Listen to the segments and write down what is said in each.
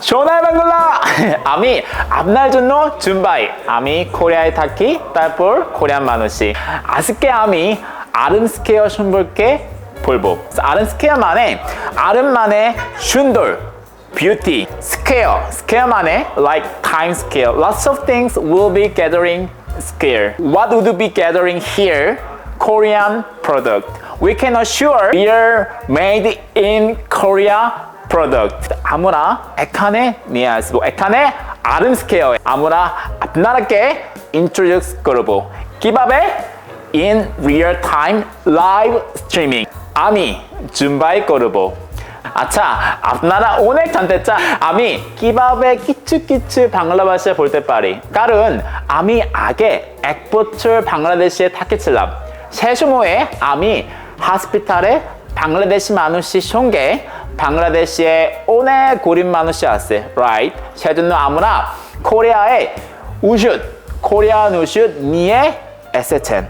전화해 방글라 아미 앞날 준노 준바이 아미 코리아의 타키 딸볼 코리안 마누시 아스케 아미 아름스케어 슌볼케 볼보 아름스케어만의 아름만의 슌돌 beauty scale scale만의 like time scale lots of things will be gathering scale what would be gathering here korean product we can assure we are made in korea product. 아무나 에칸의 니아스보 에칸의 뭐 아름스케어 아무나 앞나라께 introduce global 기밥의 in real time live streaming. 아미 준바이 global 아차 앞나라 오늘 잔대짜 아미. 기밥의 키츠키츠 방글라바시아 볼때빠리. 까른 아미 악의 액보출 방글라데시의 타케칠람. 세슈모의 아미 하스피탈의 방글라데시 마누시 숑게 방글라데시의 오네 고림마누시아스 right? 샤준누 아무나 코리아의 우슛, 코리안 우슛 니에 에세첸.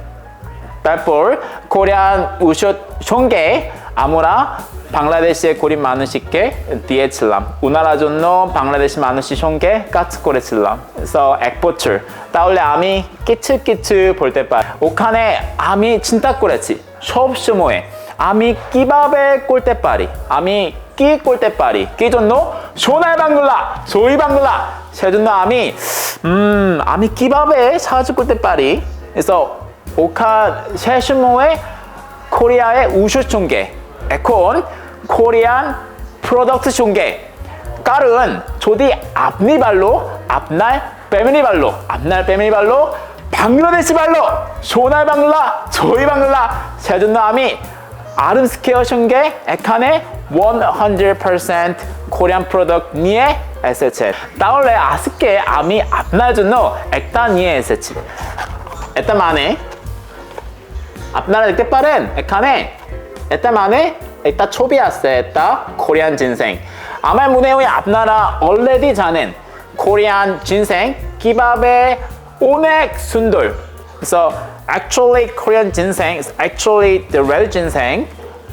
딸볼 코리안 우슛 총계 아무라 방글라데시의 고림마누시께 디에칠람. 우나라 존노 방글라데시 마누시 형계 까츠코레 칠람. 그래서 액보출. 따올레 아미 끼츠끼츠 볼때빨 오칸에 아미 친따꼬레치. 쇼업스모에 아미 끼밥에 꼴대빠리 아미 끼 꼴대빠리 끼존노 소날 방글라 소이 পারি কি জন্য 음 아미 끼밥에 사주 꼴대빠리. 그래서 오카 세슈모의 코리아의 우슈 총계 에콘 코리안 프로덕트 총계. 깔은 조디 앞니 발로 앞날 빼미니 발로 앞날 빼미니 발로 방글라데시 발로 소날 방글라 조이 방글라. 세준나 아미 아름스케어슌게 에칸의 100% 코리안 프로덕트 니에 에세체 따올레 아스케 아미 앞나주노 액단 니에 에세체 일단 만에 앞나라 때 빠른 에칸의 일단 만에 일단 초비아세. 일단 코리안 진생. 아마 문해의 앞나라 얼레디 자는 코리안 진생. 기밥의 오넥 순돌. 그래서 actually Korean ginseng is actually the red ginseng.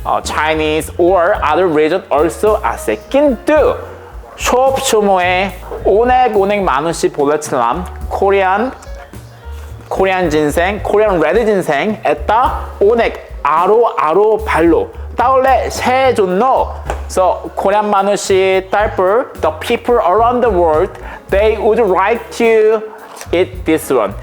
Uh, Chinese or other region also as a kintu. 쇼업쇼모의 오넥오넥 만원씩 볼레칠람 코리안 코리안 진생 코리안 레드 진생 에따 오넥 아로 아로 발로 따올레 세존노 So Korean 만원씩 딸뿔 The people around the world They would like to eat this one.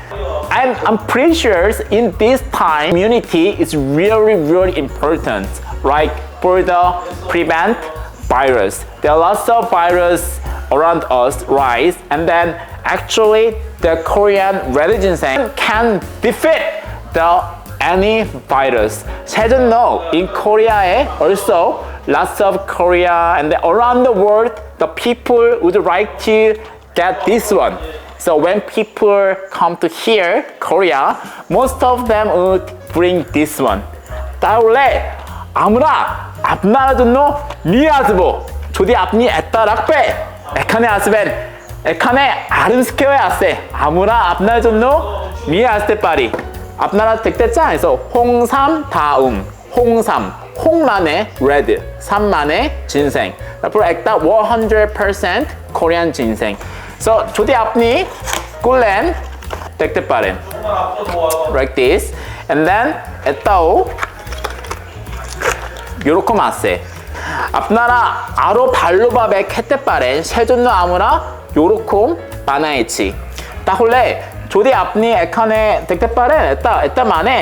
I'm, I'm pretty sure in this time immunity is really really important like for the prevent virus. There are lots of virus around us right? And then actually the Korean religion can defeat the any virus. 세전no in Korea eh, also lots of Korea and around the world the people would like to get this one. So when people come to here, Korea, most of them would bring this one. 따올레 아무라 앞나라 존노 미아즈보. 조디 앞니 에따 락베. 에카네 아스벤. 에카네 아름스케어 아세. 아무라 앞나라 존노 미아스테 파리. 앞나라 덱대짜 해서 홍삼 다음 홍삼 홍만의 레드 삼만의 진생. 앞으로 액다 100% 코리안 진생. so যদি আপনি করলেন দেখতে পারেন like this and then এটাও 이렇게 আছে আপনারা আরো ভালোভাবে খেতে পারেন সেজন্য আমরা 이렇게 বানাইছি তাহলে যদি আপনি এখানে দেখতে পারেন এটা এটা মানে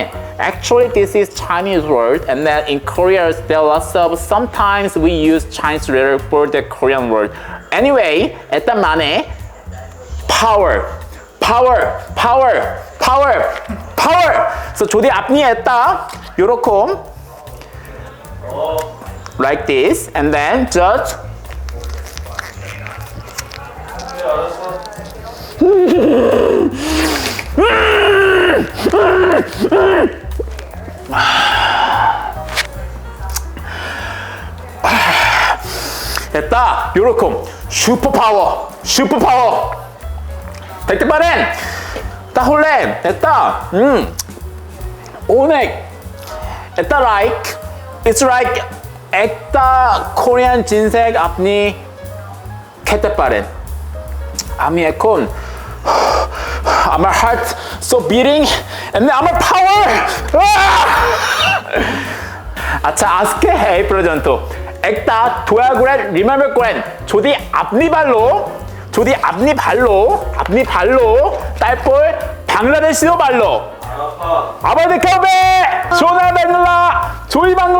actually this is Chinese word and then in Korea there are lots of sometimes we use Chinese letter for the Korean word anyway এটা মানে power, power, power, power, power. 그래서 조디 앞니에다 요렇게 like this and then just 됐다 요렇게 슈퍼 파워 슈퍼 파워 백대빠렌! 따홀렌! 됐다! 음! 오넥! 에따 라이크! It's like 에따 코리안 진색 앞니 캐테빠렌 아미 에콘 I'm a heart so beating and I'm a power! 아차 아스케 헤이 프레젠토 액다 도야구렌 리마멜 구렌 조디 앞니발로 조디 앞니 발로 앞니 발로 딸볼 방라데시노 발로. 아바데카베 조나벤라 조이방라!